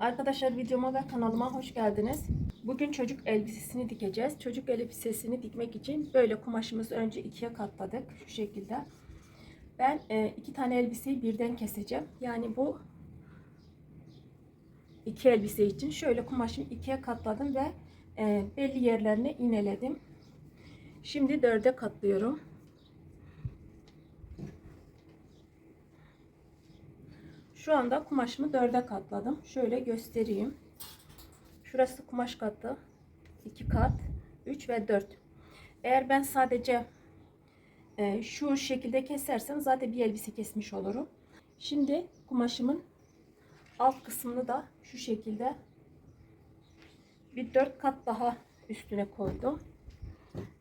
Arkadaşlar videoma ve kanalıma hoş geldiniz. Bugün çocuk elbisesini dikeceğiz. Çocuk elbisesini dikmek için böyle kumaşımızı önce ikiye katladık. Şu şekilde. Ben e, iki tane elbiseyi birden keseceğim. Yani bu iki elbise için şöyle kumaşımı ikiye katladım ve e, belli yerlerine iğneledim. Şimdi dörde katlıyorum. Şu anda kumaşımı dörde katladım. Şöyle göstereyim. Şurası kumaş katı. 2 kat. 3 ve 4. Eğer ben sadece e, şu şekilde kesersem zaten bir elbise kesmiş olurum. Şimdi kumaşımın alt kısmını da şu şekilde bir 4 kat daha üstüne koydum.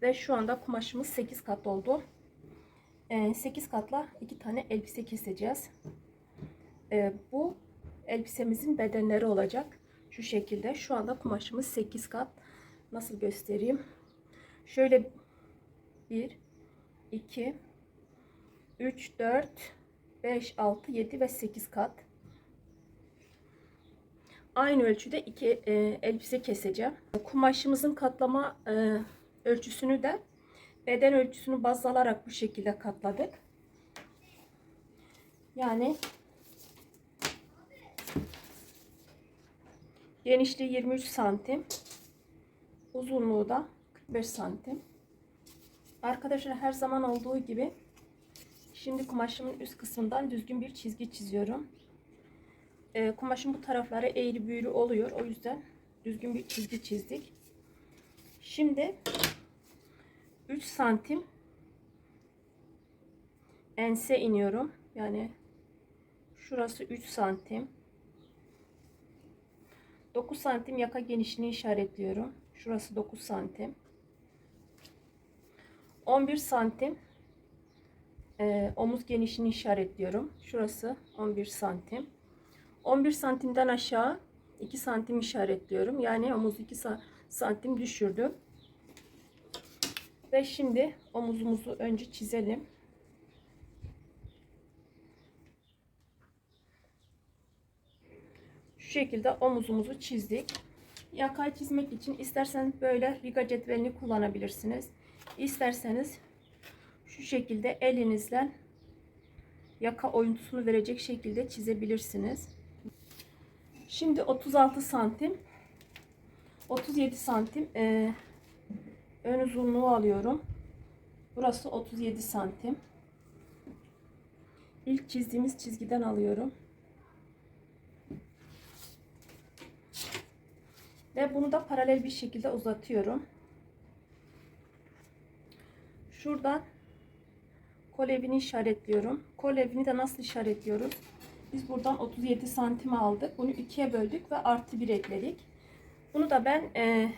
Ve şu anda kumaşımız 8 kat oldu. 8 katla 2 tane elbise keseceğiz. E, bu elbisemizin bedenleri olacak. Şu şekilde. Şu anda kumaşımız 8 kat. Nasıl göstereyim? Şöyle 1, 2, 3, 4, 5, 6, 7 ve 8 kat. Aynı ölçüde iki e, elbise keseceğim. Kumaşımızın katlama e, ölçüsünü de beden ölçüsünü baz alarak bu şekilde katladık. Yani Genişliği 23 santim. Uzunluğu da 45 santim. Arkadaşlar her zaman olduğu gibi şimdi kumaşımın üst kısmından düzgün bir çizgi çiziyorum. Ee, kumaşın bu tarafları eğri büğrü oluyor. O yüzden düzgün bir çizgi çizdik. Şimdi 3 santim ense iniyorum. Yani şurası 3 santim. 9 santim yaka genişliğini işaretliyorum. Şurası 9 santim. 11 santim e, omuz genişliğini işaretliyorum. Şurası 11 santim. 11 santimden aşağı 2 santim işaretliyorum. Yani omuz 2 santim düşürdüm. Ve şimdi omuzumuzu önce çizelim. Şekilde omuzumuzu çizdik. Yakayı çizmek için isterseniz böyle riga cetvelini kullanabilirsiniz. İsterseniz şu şekilde elinizle yaka oyuntusunu verecek şekilde çizebilirsiniz. Şimdi 36 santim 37 santim e, ön uzunluğu alıyorum. Burası 37 santim. İlk çizdiğimiz çizgiden alıyorum. Ve bunu da paralel bir şekilde uzatıyorum. Şuradan kol evini işaretliyorum. Kol evini de nasıl işaretliyoruz? Biz buradan 37 santim aldık. Bunu ikiye böldük ve artı bir ekledik. Bunu da ben e,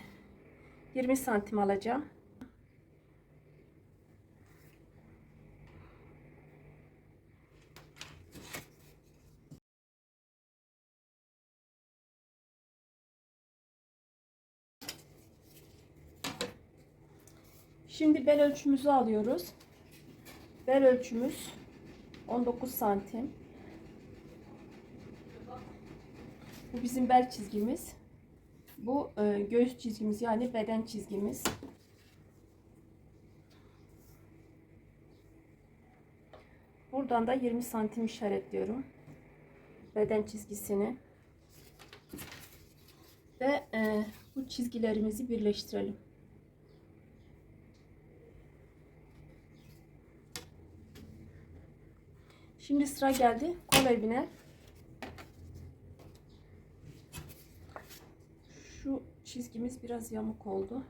20 santim alacağım. Şimdi bel ölçümüzü alıyoruz. Bel ölçümüz 19 santim. Bu bizim bel çizgimiz. Bu e, göğüs çizgimiz yani beden çizgimiz. Buradan da 20 santim işaretliyorum. Beden çizgisini. Ve e, bu çizgilerimizi birleştirelim. Şimdi sıra geldi kol evine. Şu çizgimiz biraz yamuk oldu.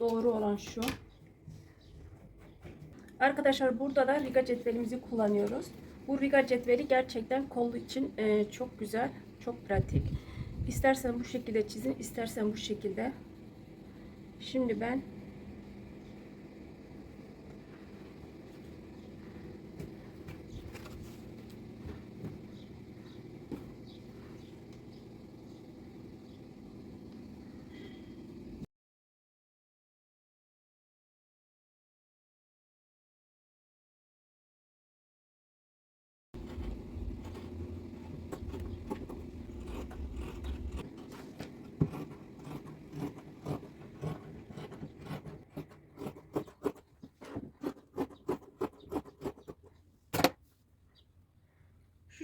Doğru olan şu. Arkadaşlar burada da riga cetvelimizi kullanıyoruz. Bu riga cetveli gerçekten kol için e, çok güzel, çok pratik. İstersen bu şekilde çizin, istersen bu şekilde. Şimdi ben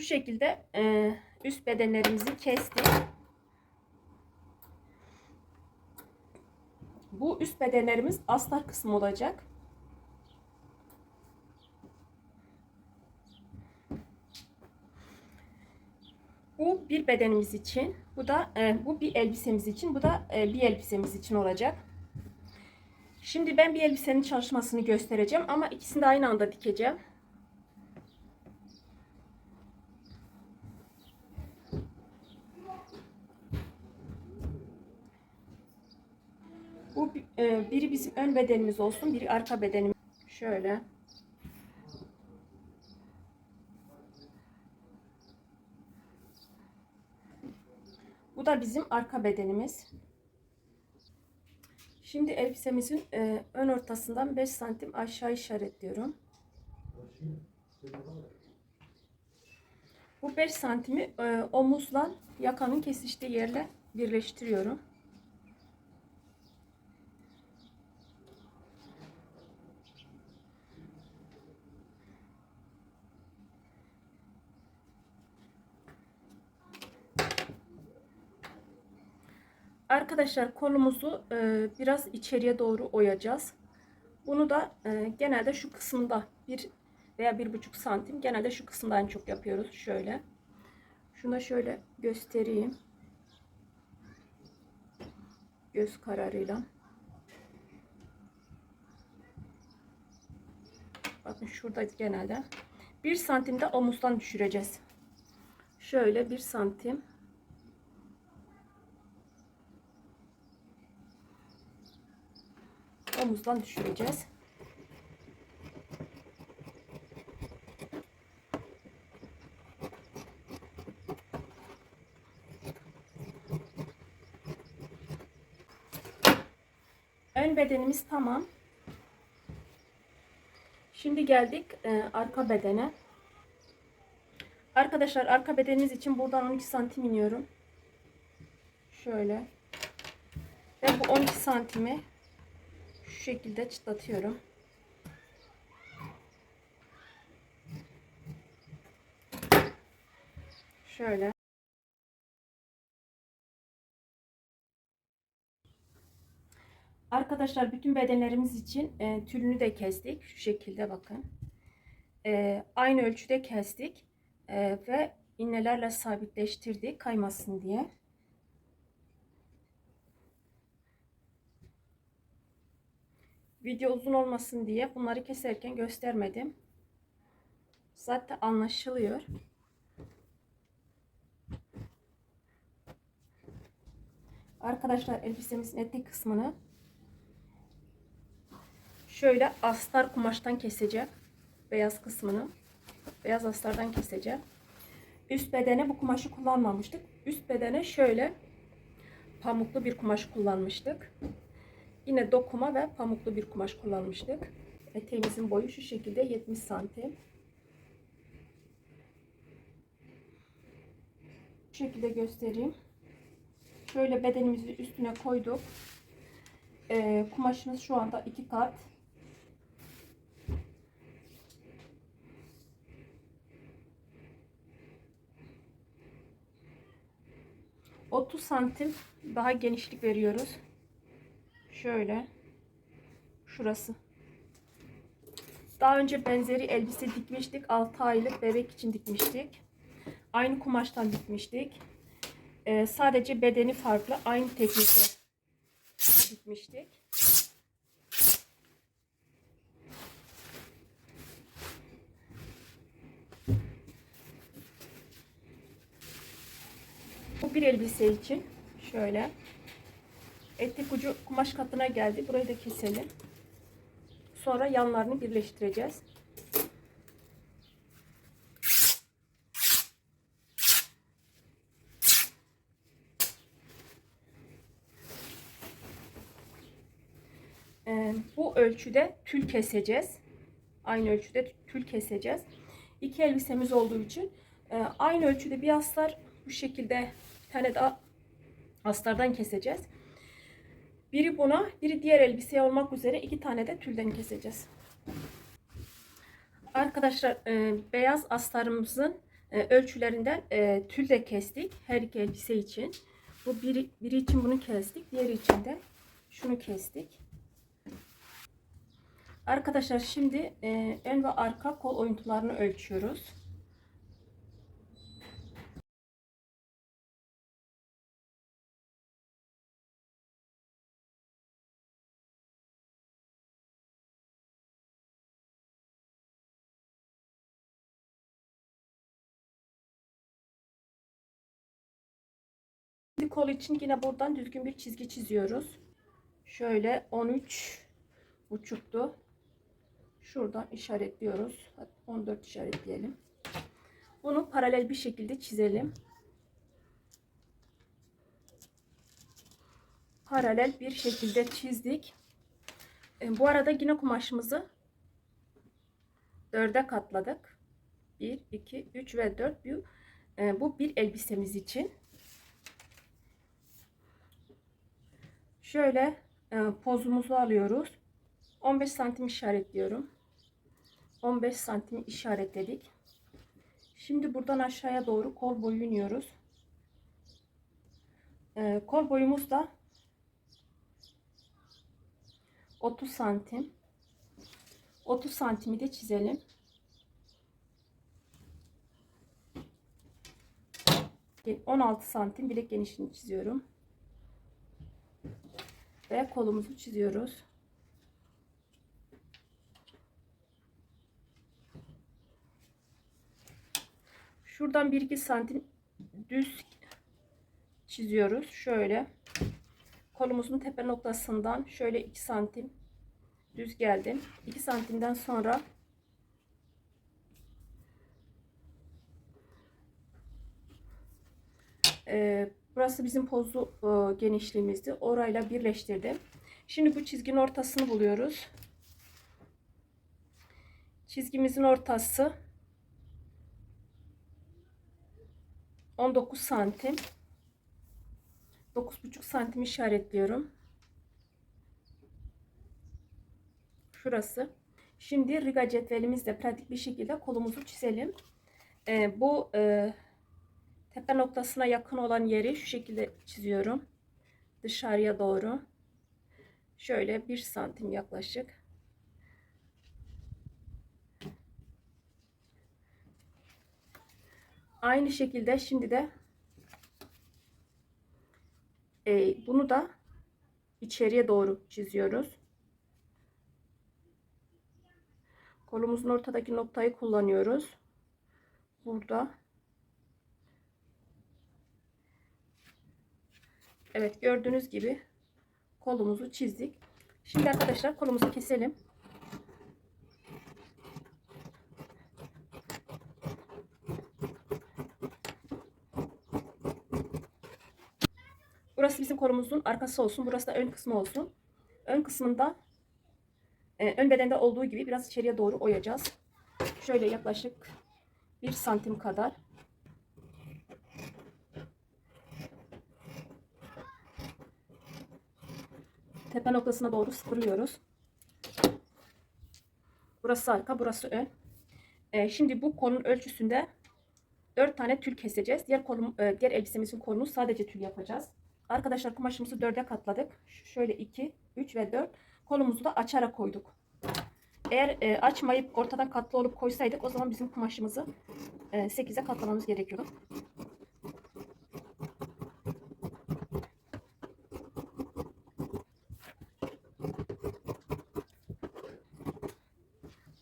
şekilde e, üst bedenlerimizi kestik. Bu üst bedenlerimiz astar kısmı olacak. Bu bir bedenimiz için, bu da e, bu bir elbisemiz için, bu da e, bir elbisemiz için olacak. Şimdi ben bir elbisenin çalışmasını göstereceğim ama ikisini de aynı anda dikeceğim. Bu e, biri bizim ön bedenimiz olsun, biri arka bedenimiz. Şöyle. Bu da bizim arka bedenimiz. Şimdi elbisemizin e, ön ortasından 5 santim aşağı işaretliyorum. Bu 5 santimi e, omuzla yakanın kesiştiği yerle birleştiriyorum. Arkadaşlar kolumuzu e, biraz içeriye doğru oyacağız. Bunu da e, genelde şu kısımda bir veya bir buçuk santim genelde şu kısımdan çok yapıyoruz. Şöyle. Şuna şöyle göstereyim. Göz kararıyla. Bakın şurada genelde. Bir santimde omuzdan düşüreceğiz. Şöyle bir santim. Omuzdan düşüreceğiz. Ön bedenimiz tamam. Şimdi geldik e, arka bedene. Arkadaşlar arka bedenimiz için buradan 12 santim iniyorum. Şöyle. Ve bu 12 santimi şekilde çıtlatıyorum. Şöyle. Arkadaşlar bütün bedenlerimiz için e, tülünü de kestik. Şu şekilde bakın. E, aynı ölçüde kestik. E, ve iğnelerle sabitleştirdik kaymasın diye. Video uzun olmasın diye bunları keserken göstermedim. Zaten anlaşılıyor. Arkadaşlar elbisemizin etek kısmını şöyle astar kumaştan keseceğim. Beyaz kısmını. Beyaz astardan keseceğim. Üst bedene bu kumaşı kullanmamıştık. Üst bedene şöyle pamuklu bir kumaş kullanmıştık. Yine dokuma ve pamuklu bir kumaş kullanmıştık. Eteğimizin boyu şu şekilde 70 santim. Şu şekilde göstereyim. Şöyle bedenimizi üstüne koyduk. Ee, kumaşımız şu anda iki kat. Otuz santim daha genişlik veriyoruz. Şöyle. Şurası. Daha önce benzeri elbise dikmiştik. 6 aylık bebek için dikmiştik. Aynı kumaştan dikmiştik. Ee, sadece bedeni farklı. Aynı teknikte dikmiştik. Bu bir elbise için. Şöyle. Etek ucu kumaş katına geldi. Burayı da keselim. Sonra yanlarını birleştireceğiz. Ee, bu ölçüde tül keseceğiz. Aynı ölçüde tül keseceğiz. İki elbisemiz olduğu için e, aynı ölçüde bir astar bu şekilde tane daha astardan keseceğiz. Biri buna, biri diğer elbiseye olmak üzere iki tane de tülden keseceğiz. Arkadaşlar e, beyaz astarımızın e, ölçülerinden e, tül de kestik. Her iki elbise için. Bu biri, biri için bunu kestik. Diğeri için de şunu kestik. Arkadaşlar şimdi e, ön ve arka kol oyuntularını ölçüyoruz. Şimdi kol için yine buradan düzgün bir çizgi çiziyoruz. Şöyle 13 buçuktu. Şuradan işaretliyoruz. 14 işaretleyelim. Bunu paralel bir şekilde çizelim. Paralel bir şekilde çizdik. E, bu arada yine kumaşımızı dörde katladık. 1, 2, 3 ve 4. Bu, e, bu bir elbisemiz için. Şöyle e, pozumuzu alıyoruz. 15 santim işaretliyorum. 15 santim işaretledik. Şimdi buradan aşağıya doğru kol boyu iniyoruz. E, kol boyumuz da 30 santim. 30 santimi de çizelim. Gen- 16 santim bilek genişliğini çiziyorum ve kolumuzu çiziyoruz. Şuradan 1-2 santim düz çiziyoruz. Şöyle kolumuzun tepe noktasından şöyle 2 santim düz geldim. 2 santimden sonra e, Burası bizim pozu e, genişliğimizdi. Orayla birleştirdim. Şimdi bu çizginin ortasını buluyoruz. Çizgimizin ortası 19 santim. 9,5 santim işaretliyorum. Şurası. Şimdi riga cetvelimizle pratik bir şekilde kolumuzu çizelim. Ee, bu e, Tepe noktasına yakın olan yeri şu şekilde çiziyorum. Dışarıya doğru. Şöyle bir santim yaklaşık. Aynı şekilde şimdi de e, bunu da içeriye doğru çiziyoruz. Kolumuzun ortadaki noktayı kullanıyoruz. Burada Evet gördüğünüz gibi kolumuzu çizdik. Şimdi arkadaşlar kolumuzu keselim. Burası bizim kolumuzun arkası olsun. Burası da ön kısmı olsun. Ön kısmında e, ön bedende olduğu gibi biraz içeriye doğru oyacağız. Şöyle yaklaşık 1 santim kadar tepe noktasına doğru sıfırlıyoruz. Burası arka, burası ön. Ee, şimdi bu kolun ölçüsünde 4 tane tül keseceğiz. Diğer kolum, e, diğer elbisemizin kolunu sadece tül yapacağız. Arkadaşlar kumaşımızı 4'e katladık. Şöyle 2, 3 ve 4. Kolumuzu da açarak koyduk. Eğer e, açmayıp ortadan katlı olup koysaydık o zaman bizim kumaşımızı e, 8'e katlamamız gerekiyordu.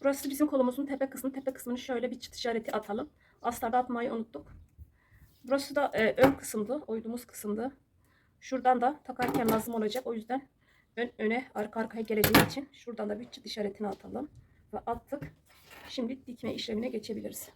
Burası bizim kolumuzun tepe kısmı. Tepe kısmını şöyle bir çıt işareti atalım. Astarda atmayı unuttuk. Burası da e, ön kısımdı. Oyduğumuz kısımdı. Şuradan da takarken lazım olacak. O yüzden ön öne arka arkaya geleceği için şuradan da bir çıt işaretini atalım. Ve attık. Şimdi dikme işlemine geçebiliriz.